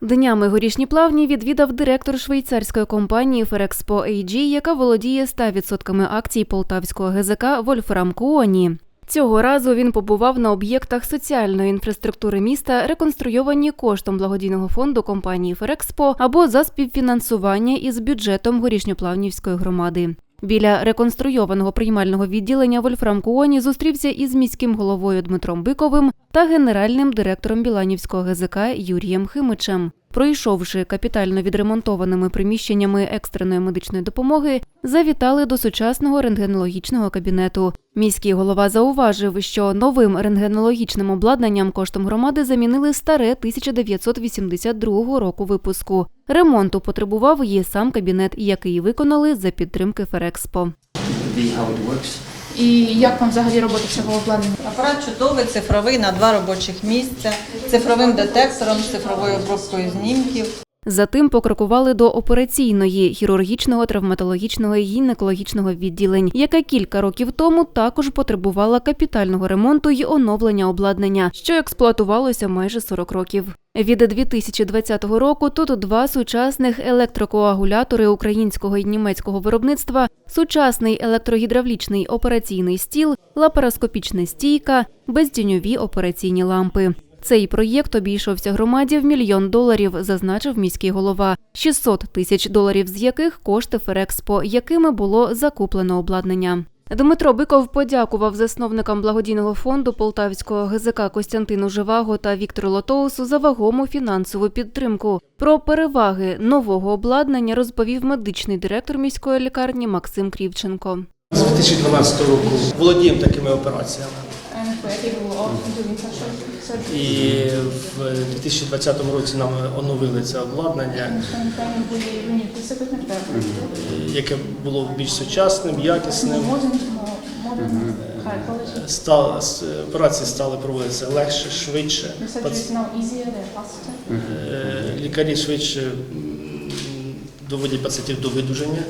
Днями горішні плавні відвідав директор швейцарської компанії Ferexpo AG, яка володіє 100% акцій полтавського ГЗК Вольфрам Куоні. Цього разу він побував на об'єктах соціальної інфраструктури міста, реконструйовані коштом благодійного фонду компанії Ферекспо або за співфінансування із бюджетом горішньоплавнівської громади. Біля реконструйованого приймального відділення Вольфрам Куоні зустрівся із міським головою Дмитром Биковим та генеральним директором Біланівського ГЗК Юрієм Химичем. Пройшовши капітально відремонтованими приміщеннями екстреної медичної допомоги, завітали до сучасного рентгенологічного кабінету. Міський голова зауважив, що новим рентгенологічним обладнанням коштом громади замінили старе 1982 року випуску. Ремонту потребував і сам кабінет, який виконали за підтримки Ферекспо. І як вам взагалі робота всього обладнання? Апарат чудовий, цифровий на два робочих місця, цифровим детектором, цифровою обробкою знімків. Затим покрокували до операційної хірургічного, травматологічного і гінекологічного відділень, яка кілька років тому також потребувала капітального ремонту й оновлення обладнання, що експлуатувалося майже 40 років. Від 2020 року тут два сучасних електрокоагулятори українського і німецького виробництва, сучасний електрогідравлічний операційний стіл, лапароскопічна стійка, безтіньові операційні лампи. Цей проєкт обійшовся громаді в мільйон доларів, зазначив міський голова. 600 тисяч доларів з яких кошти Ферекспо, якими було закуплено обладнання. Дмитро Биков подякував засновникам благодійного фонду Полтавського ГЗК Костянтину Живаго та Віктору Лотоусу за вагому фінансову підтримку. Про переваги нового обладнання розповів медичний директор міської лікарні Максим Крівченко. З 2012 року володіємо такими операціями. І в 2020 році нам оновили це обладнання, яке було більш сучасним, якісним. Операції стали проводитися легше, швидше. Е, Лікарі швидше доводять пацієнтів до видуження.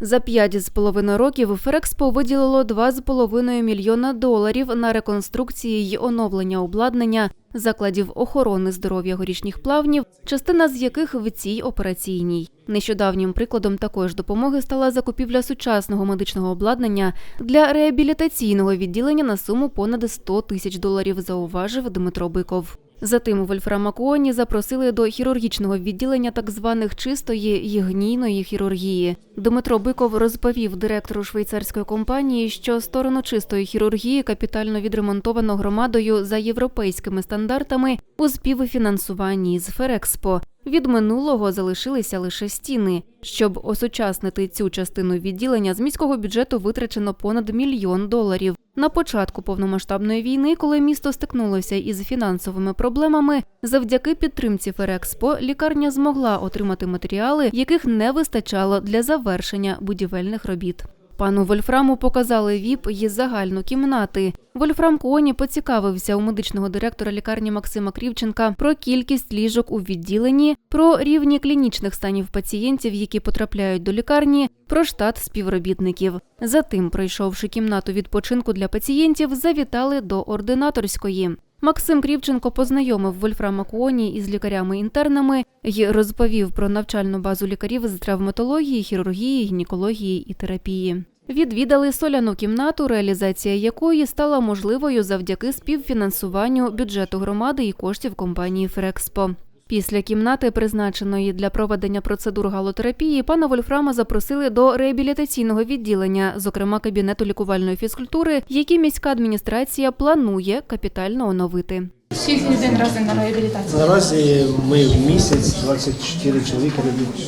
За п'ять з половиною років Ферекспо виділило 2,5 мільйона доларів на реконструкції й оновлення обладнання закладів охорони здоров'я горішніх плавнів, частина з яких в цій операційній. Нещодавнім прикладом такої ж допомоги стала закупівля сучасного медичного обладнання для реабілітаційного відділення на суму понад 100 тисяч доларів, зауважив Дмитро Биков. Затим Вольфрама запросили до хірургічного відділення так званих чистої й гнійної хірургії. Дмитро Биков розповів директору швейцарської компанії, що сторону чистої хірургії капітально відремонтовано громадою за європейськими стандартами у співфінансуванні з Ферекспо. Від минулого залишилися лише стіни. Щоб осучаснити цю частину відділення, з міського бюджету витрачено понад мільйон доларів. На початку повномасштабної війни, коли місто стикнулося із фінансовими проблемами, завдяки підтримці Ферекспо лікарня змогла отримати матеріали, яких не вистачало для завершення будівельних робіт. Пану Вольфраму показали ВІП і загальну кімнати. Вольфрам Куоні поцікавився у медичного директора лікарні Максима Крівченка про кількість ліжок у відділенні, про рівні клінічних станів пацієнтів, які потрапляють до лікарні, про штат співробітників. Затим, пройшовши кімнату відпочинку для пацієнтів, завітали до ординаторської. Максим Крівченко познайомив Вольфрама Куоні із лікарями-інтернами і розповів про навчальну базу лікарів з травматології, хірургії, гінекології і терапії. Відвідали соляну кімнату, реалізація якої стала можливою завдяки співфінансуванню бюджету громади і коштів компанії Фрекспо. Після кімнати, призначеної для проведення процедур галотерапії, пана Вольфрама запросили до реабілітаційного відділення, зокрема кабінету лікувальної фізкультури, який міська адміністрація планує капітально оновити. Скільки людей разом на реабілітацію? Наразі ми в місяць 24 чоловіка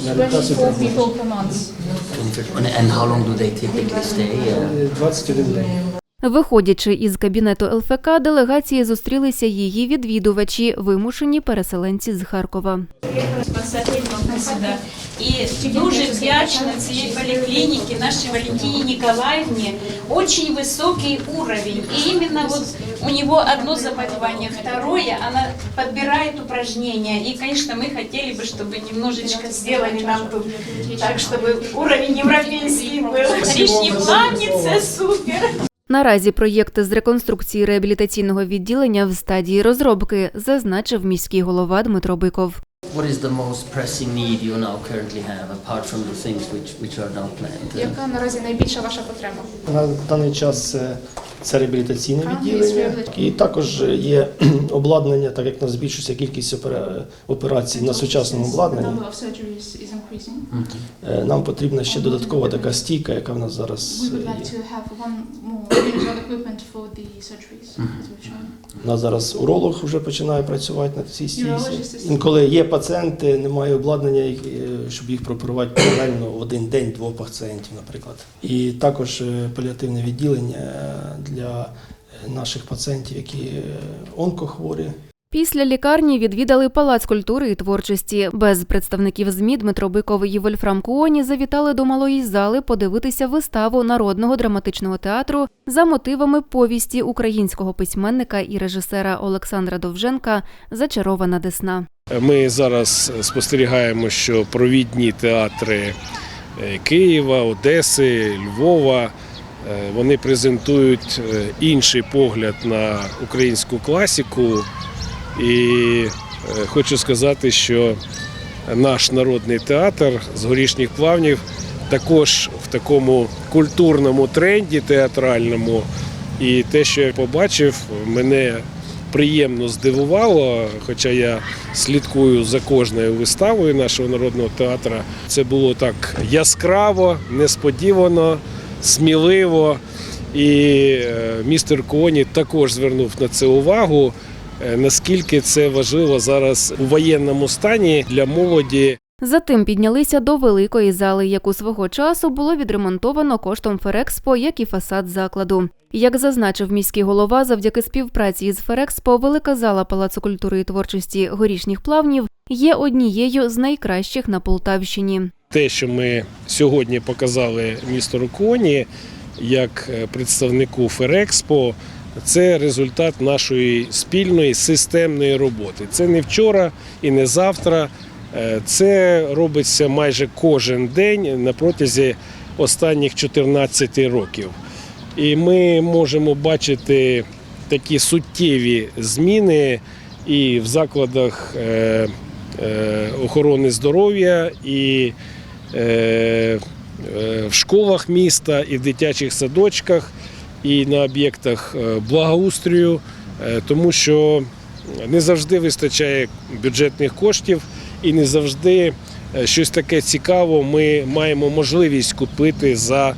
на реабілітацію 24 приходять. people per month. And, and how long do they typically stay? Uh, 21 день. Виходячи із кабінету ЛФК, делегації зустрілися її відвідувачі, вимушені переселенці з Харкова. Константиновна сюди. І дуже вдячна цієї поліклініки, нашій Валентині Ніколаївні. Очень високий уровень. И именно вот у него одно заболевание, второе, она подбирает упражнения. И, конечно, мы хотели бы, чтобы немножечко сделали нам тут, так, чтобы уровень европейский был. Лишние плавницы, супер. Наразі проєкт з реконструкції реабілітаційного відділення в стадії розробки, зазначив міський голова Дмитро Биков. What is the most pressing need you now currently have, apart from the things which, which are now planned? Яка наразі найбільша ваша потреба? На даний час це, це реабілітаційне Так, відділення. є І також є обладнання, так як нас збільшується кількість опера- операцій на сучасному обладнанні. Number of surgeries is increasing. Е, Нам потрібна ще додаткова така стійка, яка в нас зараз We would е, like є. to have one more unit equipment for the surgeries, as we've shown. У нас зараз уролог вже починає працювати на цій стійці. Інколи є пацієнти, немає обладнання, е, щоб їх прооперувати паралельно один день двох пацієнтів, наприклад. І також е, паліативне відділення е, для наших пацієнтів, які онкохворі. Після лікарні відвідали Палац культури і творчості. Без представників ЗМІ Дмитро Биков і Вольфрам Куоні завітали до малої зали подивитися виставу Народного драматичного театру за мотивами повісті українського письменника і режисера Олександра Довженка Зачарована Десна. Ми зараз спостерігаємо, що провідні театри е, Києва, Одеси, Львова е, вони презентують е, інший погляд на українську класіку. І хочу сказати, що наш народний театр з горішніх плавнів також в такому культурному тренді театральному. І те, що я побачив, мене приємно здивувало, хоча я слідкую за кожною виставою нашого народного театру. Це було так яскраво, несподівано, сміливо. І е, містер Коні також звернув на це увагу. е, Наскільки це важливо зараз у воєнному стані для молоді Затим піднялися до великої зали, яку свого часу було відремонтовано коштом Ферекспо, як і фасад закладу. Як зазначив міський голова, завдяки співпраці із Ферекспо, велика зала Палацу культури і творчості горішніх плавнів є однією з найкращих на Полтавщині. те, що ми сьогодні показали містеру Коні як е, представнику Ферекспо, це результат нашої спільної системної роботи. Це не вчора і не завтра. Е, Це робиться майже кожен день на протязі останніх 14 років. І ми можемо бачити такі суттєві зміни і в закладах е, е, охорони здоров'я, і в школах міста, і в дитячих садочках, і на об'єктах благоустрою, тому що не завжди вистачає бюджетних коштів і не завжди е, щось таке цікаве ми маємо можливість купити за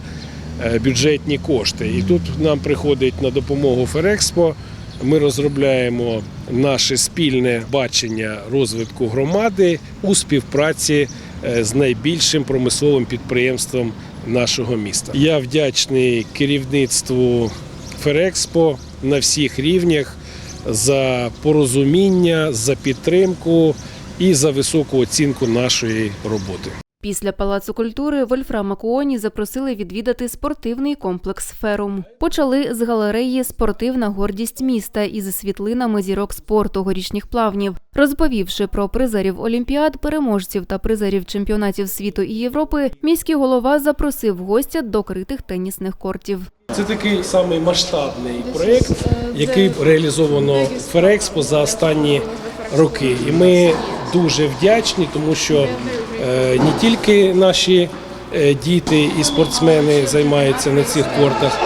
е, бюджетні кошти. І тут нам приходить на допомогу Ферекспо. Ми розробляємо наше спільне бачення розвитку громади у співпраці е, з найбільшим промисловим підприємством нашого міста. Я вдячний керівництву Ферекспо на всіх рівнях за порозуміння, за підтримку і за високу оцінку нашої роботи. Після Палацу культури Вольфрама Куоні запросили відвідати спортивний комплекс Ферум. Почали з галереї Спортивна гордість міста із світлинами зірок спорту горішніх плавнів, розповівши про призерів олімпіад, переможців та призерів чемпіонатів світу і Європи. Міський голова запросив гостя до критих тенісних кортів. Це такий самий масштабний проєкт, який реалізовано Ферекспо за останні роки. І ми дуже вдячні, тому що е, не тільки наші е, діти і спортсмени займаються на цих кортах,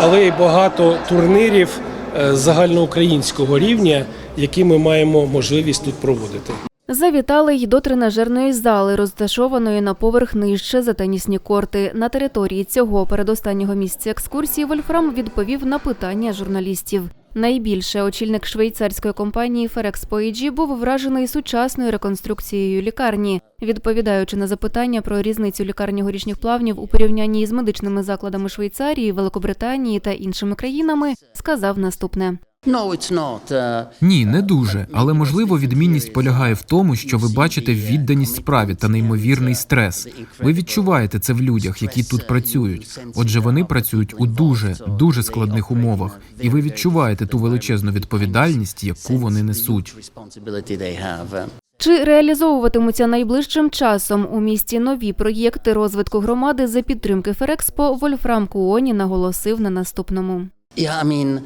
але й багато турнірів е, загальноукраїнського рівня, які ми маємо можливість тут проводити. Завітали й до тренажерної зали, розташованої на поверх нижче за тенісні корти. На території цього передостаннього місця екскурсії Вольфрам відповів на питання журналістів. Найбільше очільник швейцарської компанії Ferexpo AG був вражений сучасною реконструкцією лікарні. Відповідаючи на запитання про різницю лікарні горішніх плавнів у порівнянні з медичними закладами Швейцарії, Великобританії та іншими країнами, сказав наступне. No, it's not. Uh, Ні, не дуже. Але можливо відмінність полягає в тому, що ви бачите відданість справі та неймовірний стрес. Ви відчуваєте це в людях, які тут працюють. Отже, вони працюють у дуже дуже складних умовах, і ви відчуваєте ту величезну відповідальність, яку вони несуть. uh, Чи реалізовуватимуться найближчим часом у місті нові проєкти розвитку громади за підтримки Ферекспо, Вольфрам Куоні наголосив на наступному. Yeah, uh,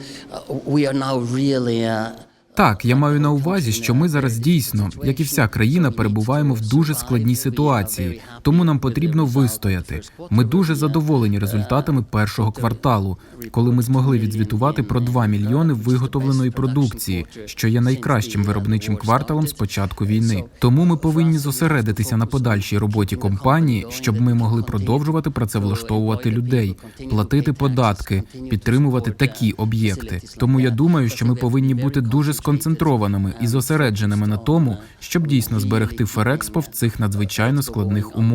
Так, я маю на увазі, що ми зараз дійсно, як і вся країна, перебуваємо в дуже складній ситуації, тому нам потрібно вистояти. Ми дуже задоволені результатами першого кварталу, коли ми змогли відзвітувати про 2 мільйони виготовленої продукції, що є найкращим виробничим кварталом з початку війни. Тому ми повинні зосередитися на подальшій роботі компанії, щоб ми могли продовжувати працевлаштовувати людей, платити податки, підтримувати такі об'єкти. Тому я думаю, що ми повинні бути дуже сконцентрованими і зосередженими на тому, щоб дійсно зберегти Ферекспо в цих надзвичайно складних умовах.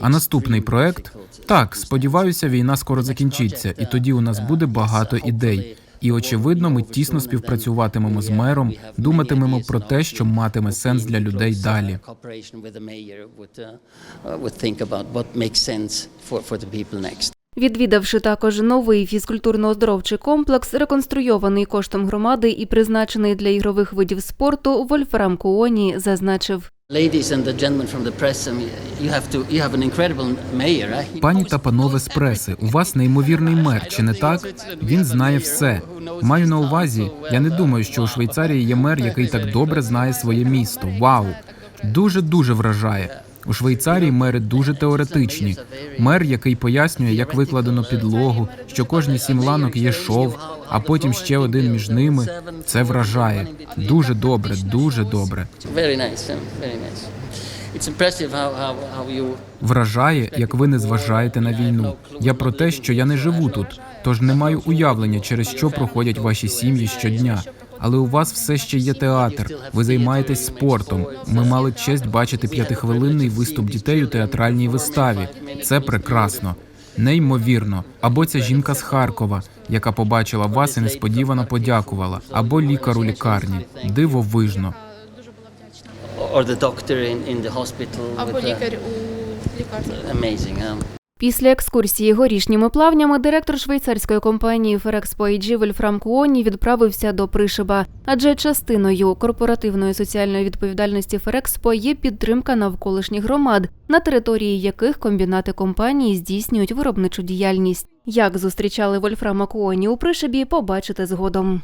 А наступний проект так, сподіваюся, війна скоро закінчиться, і тоді у нас буде багато ідей. І очевидно, ми тісно співпрацюватимемо з мером, думатимемо про те, що матиме сенс для людей далі. Cooperation with Відвідавши також новий фізкультурно-оздоровчий комплекс, реконструйований коштом громади і призначений для ігрових видів спорту, Вольфрам Куоні зазначив. Right? Пані та панове з преси, у вас неймовірний мер, чи не так? Він знає все. Маю на увазі, я не думаю, що у Швейцарії є мер, який так добре знає своє місто. Вау! Дуже дуже вражає. У Швейцарії мери дуже теоретичні. Мер, який пояснює, як викладено підлогу, що кожні сім ланок є шов, а потім ще один між ними. Це вражає. Дуже добре, дуже добре. Вражає, як ви не зважаєте на війну. Я про те, що я не живу тут, тож не маю уявлення, через що проходять ваші сім'ї щодня. Але у вас все ще є театр. Ви займаєтесь спортом. Ми мали честь бачити п'ятихвилинний виступ дітей у театральній виставі. Це прекрасно. Неймовірно, або ця жінка з Харкова, яка побачила вас і несподівано подякувала, або лікар у лікарні. Дивовижно. Дуже була вдячна. or the doctor in, in the hospital. Або лікар у лікарні. amazing. Um, Після екскурсії горішніми плавнями директор швейцарської компанії Ферекспо AG Вольфрам Куоні відправився до Пришиба, адже частиною корпоративної соціальної відповідальності Ферекспо є підтримка навколишніх громад, на території яких комбінати компанії здійснюють виробничу діяльність. Як зустрічали Вольфрама Куоні у Пришибі, побачите згодом.